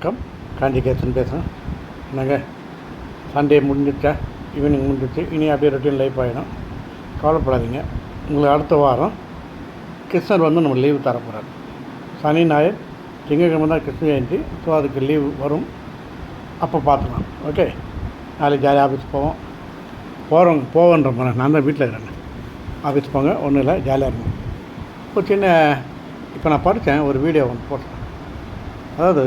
வணக்கம். காஞ்சிகேசன் பேசுகிறேன் என்னங்க? சண்டே முடிஞ்சுட்டா ஈவினிங் முடிஞ்சிச்சு இனி அப்படியே ரொட்டீன் லைஃப் ஆகிடும் கவலைப்படாதீங்க. உங்களுக்கு அடுத்த வாரம் கிருஷ்ணர் வந்து நம்ம லீவு தரப்போகிறார் சனி ஞாயிறு திங்கக்கிழமை தான் கிருஷ்ண ஜெயந்தி. ஸோ அதுக்கு லீவ் வரும். அப்போ பார்த்துக்கலாம். ஓகே நாளைக்கு ஜாலியாக ஆஃபீஸ் போவோம். போகிறவங்க போவோன்ற நான் தான் வீட்டில் இருக்கிறேன். ஆஃபீஸ் போங்க. ஒன்றும் இல்லை. ஜாலியாக இருக்கும் ஒரு சின்ன இப்போ நான் படித்தேன் ஒரு வீடியோ ஒன்று போட்டேன். அதாவது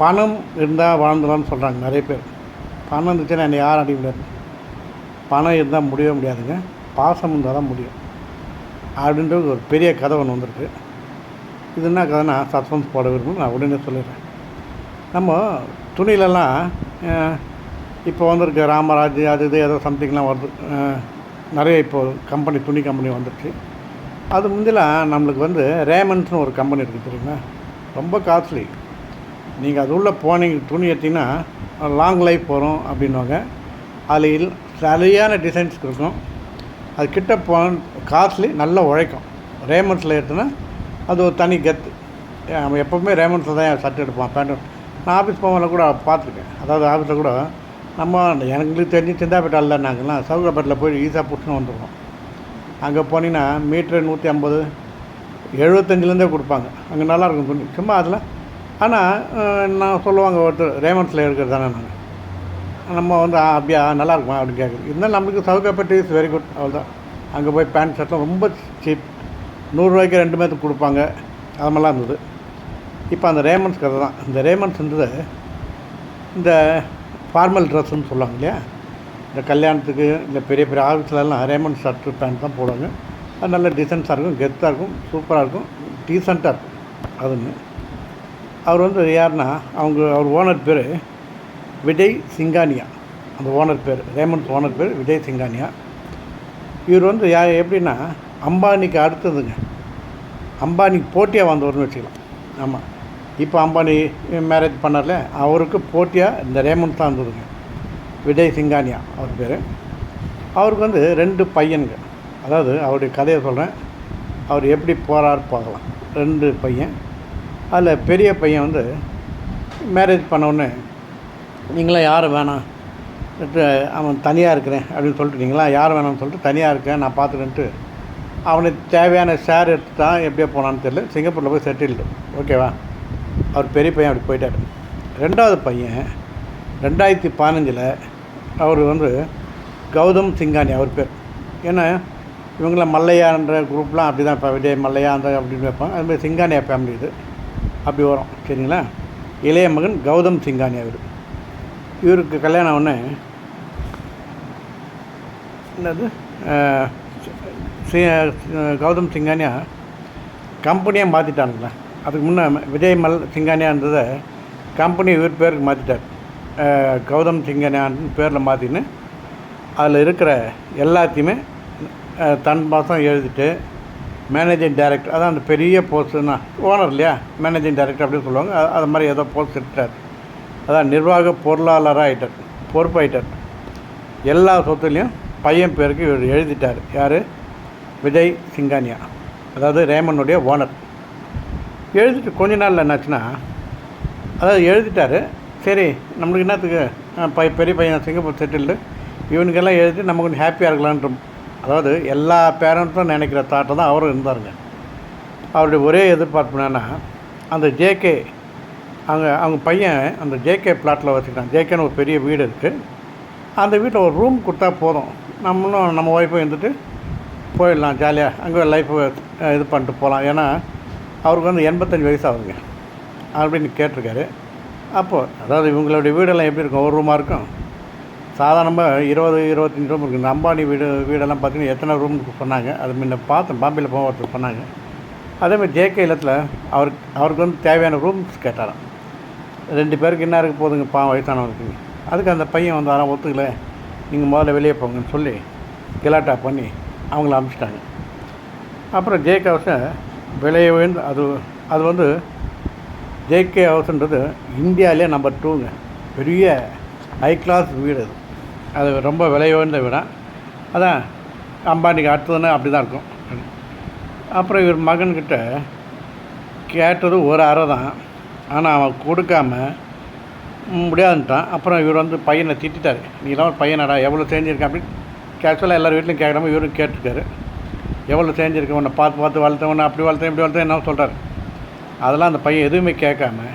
பணம் இருந்தால் வாழ்ந்துடலாம்னு சொல்கிறாங்க நிறைய பேர். பணம் இருந்துச்சுன்னா என்னை யாரும் அடிக்க முடியாது. பணம் இருந்தால் முடியவே முடியாதுங்க. பாசம் இருந்தால் தான் முடியும். அப்படின்றது ஒரு பெரிய கதை ஒன்று வந்திருக்கு. இது என்ன கதைனா சஸ்பென்ஸ் போட விரும்பும் நான் உடனே சொல்லிடுறேன். நம்ம துணியிலலாம் இப்போ வந்திருக்க ராமராஜ் அது இது ஏதோ சம்திங்லாம் வருது. நிறைய இப்போ கம்பெனி துணி கம்பெனி வந்துருச்சு. அது முந்திலாம் நம்மளுக்கு வந்து ரேமன்ஸ்னு ஒரு கம்பெனி இருக்குது தெரியுங்களா ரொம்ப காஸ்ட்லி. நீங்கள் அது உள்ளே போனீங்க துணி எடுத்திங்கன்னா லாங் லைஃப் வரும் அப்படின்வாங்க அதில் சரியான டிசைன்ஸ் இருக்கும். அது கிட்ட போன காஸ்ட்லி நல்லா உழைக்கும். ரேமண்ட்ஸில் எடுத்தோன்னா அது ஒரு தனி கத்து நம்ம எப்போவுமே ரேமண்ட்ஸில் தான் சட்டை எடுப்பான் பேண்ட் நான் ஆஃபீஸ் போகும்போது கூட பார்த்துருக்கேன். அதாவது ஆஃபீஸில் கூட நம்ம எங்களுக்கு தெரிஞ்சு சிந்தாப்பேட்டாவில் நாங்கள்லாம் சவுகாப்பேட்டில் போய் ஈஸியாக பிடிச்சின்னு வந்துடுவோம் அங்கே போனீங்கன்னா மீட்ரு நூற்றி ஐம்பது எழுபத்தஞ்சிலேருந்தே கொடுப்பாங்க. அங்கே நல்லாயிருக்கும் துணி. சும்மா அதில் ஆனால் நான் சொல்லுவாங்க ஒருத்தர் ரேமண்ட்ஸில் எடுக்கிறது தானே நான். நம்ம வந்து அப்படியா நல்லா இருக்குமா? அப்படின்னு கேட்குறது. இருந்தாலும் நம்மளுக்கு சவுகாப்பேட்டை இஸ் வெரி குட் அவ்வளோதான் அங்கே போய் பேண்ட் ஷர்ட்லாம் ரொம்ப சீப் நூறுரூவாய்க்கு ரெண்டு மேத்துக்கு கொடுப்பாங்க. அது மாதிரிலாம் இருந்தது. இப்போ அந்த ரேமண்ட்ஸ் கதை தான். இந்த ரேமண்ட்ஸ் இருந்தது இந்த ஃபார்மல் ட்ரெஸ்ஸுன்னு சொல்லுவாங்க இல்லையா? இந்த கல்யாணத்துக்கு இந்த பெரிய பெரிய ஆஃபீஸ்லலாம் ரேமண்ட் ஷர்ட்டு பேண்ட் தான் போடுவாங்க. அது நல்ல டீசென்ஸாக இருக்கும் கெத்தாக இருக்கும் சூப்பராக இருக்கும் டீசெண்டாக இருக்கும். அதுன்னு. அவர் வந்து யாருன்னா அவங்க அவர் ஓனர் பேர் விஜய் சிங்கானியா. அந்த ஓனர் பேர் ரேமண்ட் ஓனர் பேர் விஜய் சிங்கானியா. இவர் வந்து யா எப்படின்னா அம்பானிக்கு அடுத்ததுங்க. அம்பானிக்கு போட்டியாக வந்தவர்னு வச்சுக்கலாம். ஆமாம் இப்போ அம்பானி மேரேஜ் பண்ணார்ல அவருக்கு போட்டியாக இந்த ரேமண்ட் தான் இருந்ததுங்க விஜய் சிங்கானியா அவர் பேர். அவருக்கு வந்து ரெண்டு பையனுங்க. அதாவது அவருடைய கதையை சொல்கிறேன் அவர் எப்படி போகிறார் பார்க்கலாம். ரெண்டு பையன். அதில் பெரிய பையன் வந்து மேரேஜ் பண்ணவுடனே நீங்களாம் யார் வேணாம் அவன் தனியாக இருக்கிறேன் அப்படின்னு சொல்லிட்டு நீங்களாம் யார் வேணாம்னு சொல்லிட்டு தனியாக இருக்கேன் நான் பார்த்துக்கிட்டு அவனுக்கு தேவையான ஷேர் எடுத்துட்டான் எப்படியோ போனான்னு தெரியல சிங்கப்பூரில் போய் செட்டில்டு ஓகேவா அவர் பெரிய பையன் அப்படி போயிட்டார். ரெண்டாவது பையன் ரெண்டாயிரத்தி பதினஞ்சில் அவர் வந்து கௌதம் சிங்கானி அவர் பேர். ஏன்னா இவங்களாம் மல்லையான்ற குரூப்லாம் அப்படி தான் இப்போ விஜய் மல்லையா அந்த அப்படின்னு வைப்பாங்க அதுமாதிரி சிங்கானியா ஃபேமிலி இது. அப்படி வரும். சரிங்களா? இளைய மகன் கௌதம் சிங்கானியா இவர் இவருக்கு கல்யாணம் ஒன்று என்னது? கௌதம் சிங்கானியா கம்பெனியாக மாற்றிட்டானுங்களே அதுக்கு முன்னே விஜய் மல் சிங்கானியா இருந்ததை கம்பெனி இவர் பேருக்கு மாற்றிட்டார் கௌதம் சிங்கானியான்னு பேரில் மாற்றின்னு அதில் இருக்கிற எல்லாத்தையுமே தன் பாசம் எழுதிட்டு மேனேஜிங் டைரக்டர் அதான் அந்த பெரிய போஸ்ட்டுன்னா ஓனர் இல்லையா? மேனேஜிங் டைரக்டர் அப்படின்னு சொல்லுவாங்க. அது- மாதிரி ஏதோ போஸ்ட் எடுத்தார். அதான் நிர்வாக பொருளாளராக ஆயிட்டார் பொறுப்பாயிட்டார். எல்லா சொத்துலேயும் பையன் பேருக்கு இவர் எழுதிட்டார். யார்? விஜய் சிங்கானியா. அதாவது ரேமனுடைய ஓனர் எழுதிட்டு கொஞ்ச நாளில் என்னாச்சுன்னா அதாவது எழுதிட்டாரு. சரி நம்மளுக்கு என்னத்துக்கு? பை பெரிய பையன் சிங்கப்பூர் செட்டில்டு இவனுக்கெல்லாம் எழுதி நம்ம கொஞ்சம் ஹாப்பியாக இருக்கலான்ட்டு அதாவது எல்லா பேரண்ட்ஸும் நினைக்கிற தாட்டை தான் அவரும் இருந்தாருங்க. அவருடைய ஒரே எதிர்பார்ப்பு என்னென்னா அந்த ஜேகே அவங்க அவங்க பையன் அந்த ஜேகே பிளாட்டில் வச்சுக்கிட்டான். ஜேகேன்னு ஒரு பெரிய வீடு இருக்குது அந்த வீட்டில் ஒரு ரூம் கொடுத்தா போதும். நம்மளும் நம்ம ஒய்ஃபும் இருந்துட்டு போயிடலாம் ஜாலியாக அங்கே லைஃப்பை இது பண்ணிட்டு போகலாம். ஏன்னா அவருக்கு வந்து எண்பத்தஞ்சு வயசு ஆகுதுங்க. அப்படின்னு கேட்டிருக்காரு. அப்போது அதாவது இவங்களுடைய வீடெல்லாம் எப்படி இருக்கும்? ஒரு ரூமாக இருக்கும். சாதாரணமாக இருபது இருபத்தஞ்சி ரூம் இருக்குது. இந்த அம்பானி வீடு வீடெல்லாம் பார்த்தீங்கன்னா எத்தனை ரூம் சொன்னாங்க. அது முன்ன பார்த்தேன். பாம்பேயில் போக ஒருத்தர் சொன்னாங்க. அதேமாதிரி ஜேகே இல்லத்தில் அவருக்கு அவருக்கு வந்து தேவையான ரூம்ஸ் கேட்டாராம். ரெண்டு பேருக்கு என்ன இருக்க போதுங்க பா வயசானவருக்கு. அதுக்கு அந்த பையன் வந்து ஆனால் ஒத்துக்கல. நீங்கள் முதல்ல வெளியே போங்கன்னு சொல்லி கிலாட்டா பண்ணி அவங்கள அனுப்பிச்சிட்டாங்க. அப்புறம் ஜேகே ஹவுஸை விலையை உயர்ந்து அது அது வந்து ஜேகே ஹவுஸ்ன்றது இந்தியாவிலே நம்பர் டூங்க பெரிய ஹை கிளாஸ் வீடு அது. அது ரொம்ப விலை உயர்ந்த வீடாக அதான் அம்பானிக்கு அடுத்ததுன்னா அப்படி தான் இருக்கும். அப்புறம் இவர் மகன்கிட்ட கேட்டது ஒரு அறை தான். ஆனால் அவன் கொடுக்காம முடியாதுன்ட்டான். அப்புறம் இவர் வந்து பையனை திட்டார் நீ தான் ஒரு பையனடா எவ்வளோ செஞ்சிருக்க அப்படின்னு கேஷுவலாக எல்லார் வீட்லையும் கேட்குறாம இவரும் கேட்டிருக்காரு எவ்வளோ செஞ்சிருக்க உன்னை பார்த்து பார்த்து வளர்த்தேன் உன்னை அப்படி வளர்த்தேன் இப்படி வளர்த்தேன் என்ன சொல்கிறார் அதெல்லாம் அந்த பையன் எதுவுமே கேட்காம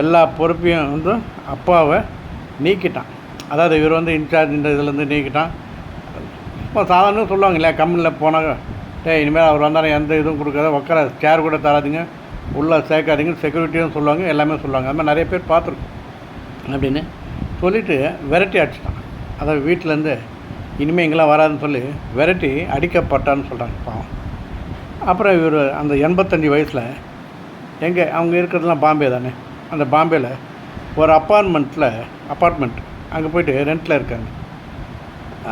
எல்லா பொறுப்பையும் வந்து அப்பாவை நீக்கிட்டான். அதாவது இவர் வந்து இன்சார்ஜ் இந்த இதுலேருந்து நீக்கிட்டான். இப்போ சாதாரண சொல்லுவாங்க இல்லையா கம்பெனியில் போனால் டேய் இனிமேல் அவர் வந்தாலும் எந்த இதுவும் கொடுக்காத உட்கார சேர் கூட தராதிங்க உள்ளே சேர்க்காதீங்க செக்யூரிட்டியும் சொல்லுவாங்க எல்லாமே சொல்லுவாங்க. அது மாதிரி நிறைய பேர் பார்த்துருக்கோம். அப்படின்னு சொல்லிவிட்டு விரட்டி அடிச்சிட்டான். அதாவது வீட்டிலேருந்து இனிமேல் இங்கெல்லாம் வராதுன்னு சொல்லி விரட்டி அடிக்கப்பட்டான்னு சொல்கிறாங்க பாவம். அப்புறம் இவர் அந்த எண்பத்தஞ்சு வயசில் எங்கே அவங்க இருக்கிறதுலாம் பாம்பே தானே. அந்த பாம்பேயில் ஒரு அப்பார்ட்மெண்ட்டில் அப்பார்ட்மெண்ட் அங்கே போயிட்டு ரெண்ட்டில் இருக்காங்க.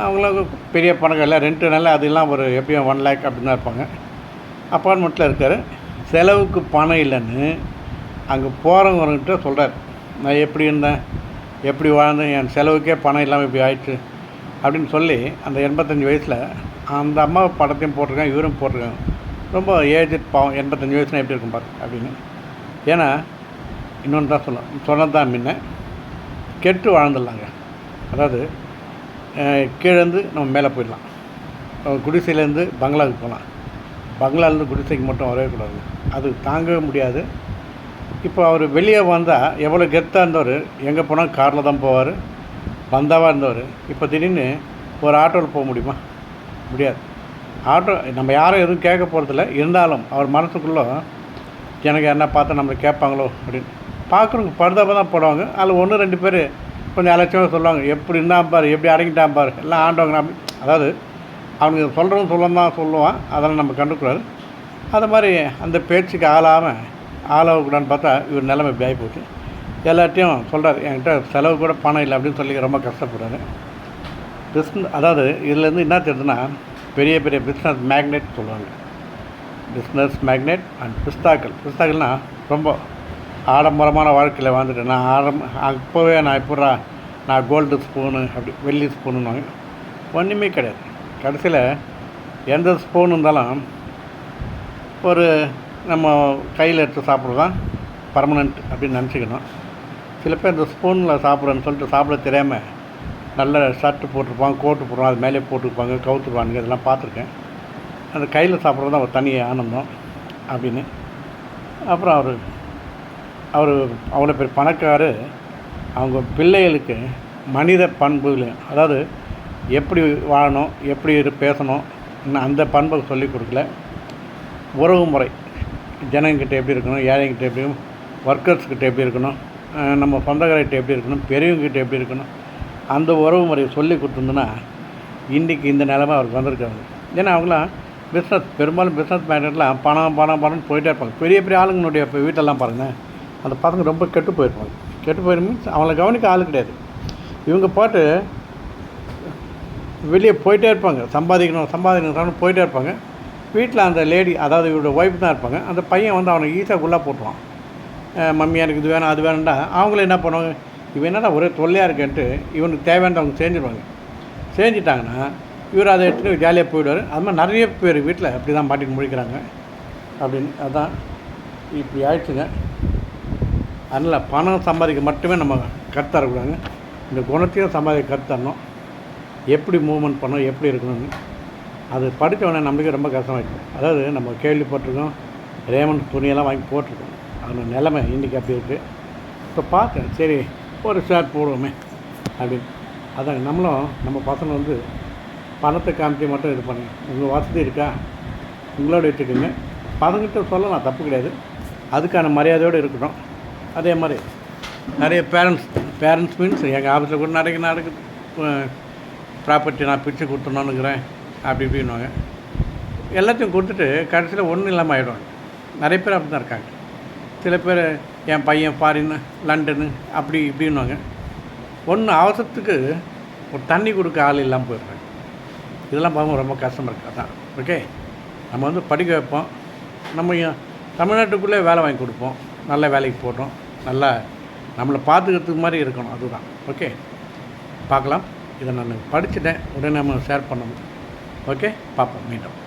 அவங்களும் பெரிய பணக்கார ரெண்ட்டுனால அதெல்லாம் ஒரு எப்படியும் ஒன் லேக் அப்படின்னு தான் இருப்பாங்க அப்பார்ட்மெண்ட்டில் இருக்கார். செலவுக்கு பணம் இல்லைன்னு அங்கே போகிறவங்ககிட்ட சொல்கிறார் நான் எப்படி இருந்தேன்? எப்படி வாழ்ந்தேன்? என் செலவுக்கே பணம் இல்லாமல் இப்படி ஆயிடுச்சு. அப்படின்னு சொல்லி அந்த எண்பத்தஞ்சு வயசில் அந்த அம்மா படத்தையும் போட்டிருக்காங்க இவரும் போட்டிருக்காங்க. ரொம்ப ஏஜ் பாவம் எண்பத்தஞ்சு வயசுனா எப்படி இருக்கும் பாரு அப்படின்னு. ஏன்னா இன்னொன்று தான் சொல்ல சொன்னது தான் முன்ன. கெட்டு வாழ்ந்துடலாங்க. அதாவது கீழேருந்து நம்ம மேலே போயிடலாம். குடிசையிலேருந்து பங்களாவுக்கு போகலாம். பங்களாலேருந்து குடிசைக்கு மட்டும் வரவே கூடாது. அது தாங்கவே முடியாது. இப்போ அவர் வெளியே வந்தால் எவ்வளோ கெத்தாக இருந்தவர் எங்கே போனால் காரில் தான் போவார் பந்தாவாக இருந்தவர். இப்போ திடீர்னு ஒரு ஆட்டோவில் போக முடியுமா? முடியாது. ஆட்டோ நம்ம யாரும் எதுவும் கேட்க போகிறதில்ல. இருந்தாலும் அவர் மனசுக்குள்ளே எனக்கு என்ன பார்த்தா நம்மளை கேட்பாங்களோ அப்படின்னு. பார்க்குறவங்க படுதாப்ப தான் போடுவாங்க. அதில் ஒன்று ரெண்டு பேர் கொஞ்சம் அலட்சியமாக சொல்லுவாங்க. எப்படி இருந்தான் பாரு எப்படி அடங்கிட்டான் பாரு. எல்லாம் ஆண்டவங்க அதாவது அவனுக்கு சொல்கிறவங்க சொல்ல தான் சொல்லுவான். அதெல்லாம் நம்ம கண்டுக்கூடாது அது மாதிரி அந்த பேச்சுக்கு ஆளாமல் ஆளாகக்கூடாதுன்னு பார்த்தா இவர் நிலைமை இப்படி ஆகிப்போச்சு. எல்லாத்தையும் சொல்கிறார் என்கிட்ட செலவு கூட பணம் இல்லை அப்படின்னு சொல்லி ரொம்ப கஷ்டப்படுறாரு. பிஸ்னஸ் அதாவது இதுலேருந்து என்ன தெரியுதுன்னா பெரிய பெரிய பிஸ்னஸ் மேக்னெட் சொல்லுவாங்க. பிஸ்னஸ் மேக்னெட் அண்ட் பிஸ்தாக்கள். பிஸ்தாக்கள்னால் ரொம்ப ஆடம்பரமான வாழ்க்கையில் வாழ்ந்துட்டேன் நான் ஆரம் அப்போவே நான் எப்படா நான் கோல்டு ஸ்பூனு அப்படி வெள்ளி ஸ்பூனுன்னு ஒன்றுமே கிடையாது. கடைசியில் எந்த ஸ்பூன் இருந்தாலும் ஒரு நம்ம கையில் எடுத்து சாப்பிட்றது தான் பர்மனெண்ட் அப்படின்னு நினச்சிக்கணும். சில பேர் இந்த ஸ்பூனில் சாப்பிட்றேன்னு சொல்லிட்டு சாப்பிட தெரியாமல் நல்ல ஷர்ட்டு போட்டிருப்பாங்க கோட்டு போடுவாங்க அது மேலே போட்டுருப்பாங்க கவுத்துருவாங்க இதெல்லாம் பார்த்துருக்கேன். அந்த கையில் சாப்பிட்றது தான் ஒரு தனி ஆனந்தம் அப்படின்னு. அப்புறம் அவர் அவர் அவ்வளோ பெரிய பணக்காரு. அவங்க பிள்ளைகளுக்கு மனித பண்புகள் அதாவது எப்படி வாழணும் எப்படி இரு பேசணும் இன்னும் அந்த பண்பை சொல்லி கொடுக்கல. உறவு முறை. ஜனங்கிட்ட எப்படி இருக்கணும் ஏழைங்கிட்ட எப்படி இருக்கணும் ஒர்க்கர்ஸ்கிட்ட எப்படி இருக்கணும் நம்ம சொந்தக்காரர்கிட்ட எப்படி இருக்கணும் பெரியவங்ககிட்ட எப்படி இருக்கணும் அந்த உறவு முறையை சொல்லி கொடுத்துருந்தோன்னா இன்றைக்கி இந்த நிலமை அவருக்கு வந்திருக்காங்க ஏன்னா அவங்களாம் பிஸ்னஸ் பெரும்பாலும் பிஸ்னஸ் மேனர்லாம் பணம் பணம் பணம்னு போயிட்டே இருப்பாங்க. பெரிய பெரிய ஆளுங்களுடைய இப்போ வீட்டெல்லாம் பாருங்கள் அந்த பசங்க ரொம்ப கெட்டு போயிருப்பாங்க. கெட்டு போயிரு மீன்ஸ் அவங்கள கவனிக்க ஆள் கிடையாது. இவங்க பாட்டு வெளியே போயிட்டே இருப்பாங்க. சம்பாதிக்கணும் சம்பாதிக்கணும் போயிட்டே இருப்பாங்க. வீட்டில் அந்த லேடி அதாவது இவரோட ஒய்ஃப் தான் இருப்பாங்க. அந்த பையன் வந்து அவனை ஈஸியாக உள்ளே போட்டுருவான். மம்மி எனக்கு இது வேணும் அது வேணும்டா. அவங்களும் என்ன பண்ணுவாங்க? இவன் என்னடா ஒரே தொல்லையாக இருக்கேன்ட்டு இவனுக்கு தேவையானது அவங்க செஞ்சுருவாங்க. செஞ்சிட்டாங்கன்னா இவர் அதை எடுத்துகிட்டு ஜாலியாக போயிடுவார். அது மாதிரி நிறைய பேர் வீட்டில் அப்படி தான் மாட்டிட்டு முடிக்கிறாங்க அப்படின்னு அதான் இப்படி ஆயிடுச்சுங்க. அதனால் பணம் சம்பாதிக்க மட்டுமே நம்ம கற்றுத்தரக்கூடாதுங்க இந்த குணத்தையும் சம்பாதிக்க கற்றுத்தரணும் எப்படி மூவ்மெண்ட் பண்ணணும் எப்படி இருக்கணும்னு. அது படித்தவொடனே நம்மளுக்கு ரொம்ப கஷ்டமாயிடுச்சு அதாவது நம்ம கேள்விப்பட்டிருக்கோம் ரேமண்ட் துணியெல்லாம் வாங்கி போட்டிருக்கோம். அதோட நிலைமை இன்றைக்கி அப்படி இருக்குது இப்போ பார்த்தேன் சரி ஒரு ஷர்ட் போடுவோமே அப்படின்னு. அதாங்க நம்மளும் நம்ம பசங்க வந்து பணத்தை காமிச்சு மட்டும் இது பண்ணுங்க. உங்கள் வசதி இருக்கா? உங்களோட வச்சுக்கோங்க பசங்கிட்ட சொல்லலாம் தப்பு கிடையாது. அதுக்கான மரியாதையோடு இருக்கட்டும். அதே மாதிரி நிறைய பேரண்ட்ஸ் பேரண்ட்ஸ் மீன்ஸ் எங்கள் ஆஃபீஸில் கூட நிறைய நடக்குது. ப்ராப்பர்ட்டி நான் பிரித்து கொடுத்துடணுங்கிறேன் அப்படி இப்படின்னுவாங்க எல்லாத்தையும் கொடுத்துட்டு கடைசியில் ஒன்றும் இல்லாமல் ஆகிடுவாங்க நிறைய பேர் அப்படி தான் இருக்காங்க. சில பேர் என் பையன் ஃபாரின் லண்டனு அப்படி இப்படின்னுவாங்க ஒன்று அவசரத்துக்கு ஒரு தண்ணி கொடுக்க ஆள் இல்லாமல் போயிடுறாங்க. இதெல்லாம் பார்க்கும் ரொம்ப கஷ்டமாக இருக்குது அதான். ஓகே நம்ம வந்து படிக்க வைப்போம். நம்ம தமிழ்நாட்டுக்குள்ளே வேலை வாங்கி கொடுப்போம். நல்ல வேலைக்கு போட்டோம் நல்லா நம்மளை பார்த்துக்கிறதுக்கு மாதிரி இருக்கணும். அதுதான். ஓகே பார்க்கலாம். இதை நான் படிச்சுட்டேன். உடனே நம்ம ஷேர் பண்ணணும். ஓகே பார்ப்போம். மீண்டும்.